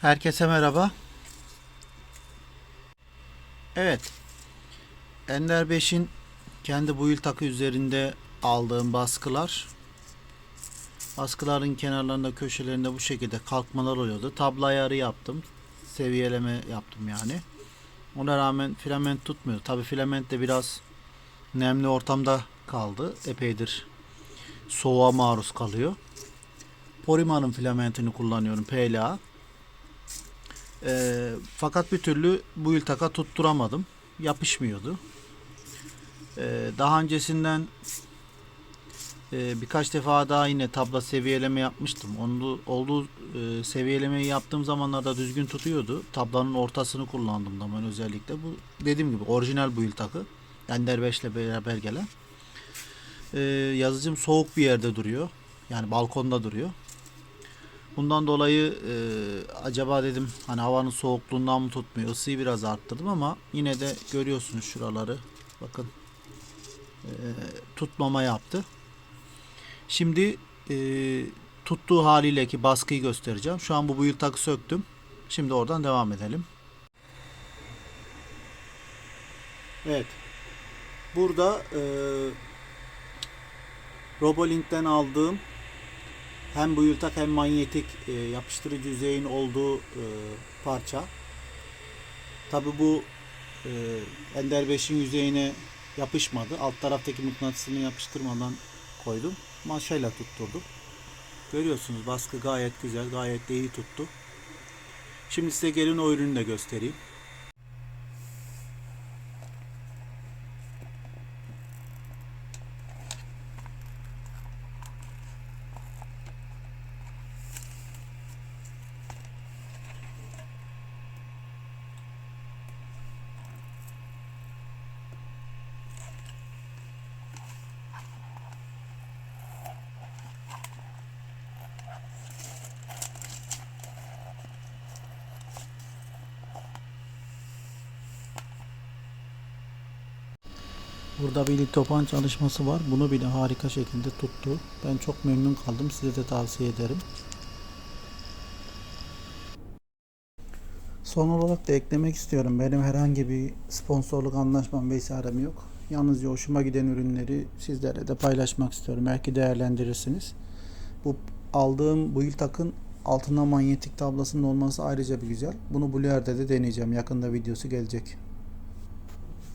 Herkese merhaba. Evet. Ender 5'in kendi bu yıl takı üzerinde aldığım baskılar. Baskıların kenarlarında köşelerinde bu şekilde kalkmalar oluyordu. Tablo ayarı yaptım. Seviyeleme yaptım yani. Ona rağmen filament tutmuyor. Tabi filament de biraz nemli ortamda kaldı. Epeydir soğuğa maruz kalıyor. Porima'nın filamentini kullanıyorum. PLA. Ee, fakat bir türlü bu iltaka tutturamadım. Yapışmıyordu. Ee, daha öncesinden e, birkaç defa daha yine tabla seviyeleme yapmıştım. Onu olduğu e, seviyelemeyi yaptığım zamanlarda düzgün tutuyordu. Tablanın ortasını kullandım da ben özellikle. Bu dediğim gibi orijinal bu takı. Ender 5 ile beraber gelen. Ee, yazıcım soğuk bir yerde duruyor. Yani balkonda duruyor. Bundan dolayı e, acaba dedim hani havanın soğukluğundan mı tutmuyor? Isıyı biraz arttırdım ama yine de görüyorsunuz şuraları. Bakın e, tutmama yaptı. Şimdi e, tuttuğu haliyle ki baskıyı göstereceğim. Şu an bu build takı söktüm. Şimdi oradan devam edelim. Evet. Burada e, Robolink'ten aldığım hem bu yıltak hem manyetik e, yapıştırıcı yüzeyin olduğu e, parça. Tabi bu e, Ender 5'in yüzeyine yapışmadı. Alt taraftaki mıknatısını yapıştırmadan koydum. Maşayla tutturdum. Görüyorsunuz baskı gayet güzel, gayet de iyi tuttu. Şimdi size gelin o ürünü de göstereyim. Burada bir topan çalışması var. Bunu bile harika şekilde tuttu. Ben çok memnun kaldım. Size de tavsiye ederim. Son olarak da eklemek istiyorum. Benim herhangi bir sponsorluk anlaşmam vesairem yok. Yalnızca hoşuma giden ürünleri sizlere de paylaşmak istiyorum. Belki değerlendirirsiniz. Bu aldığım bu yıl takın altına manyetik tablasının olması ayrıca bir güzel. Bunu Blue'de de deneyeceğim. Yakında videosu gelecek.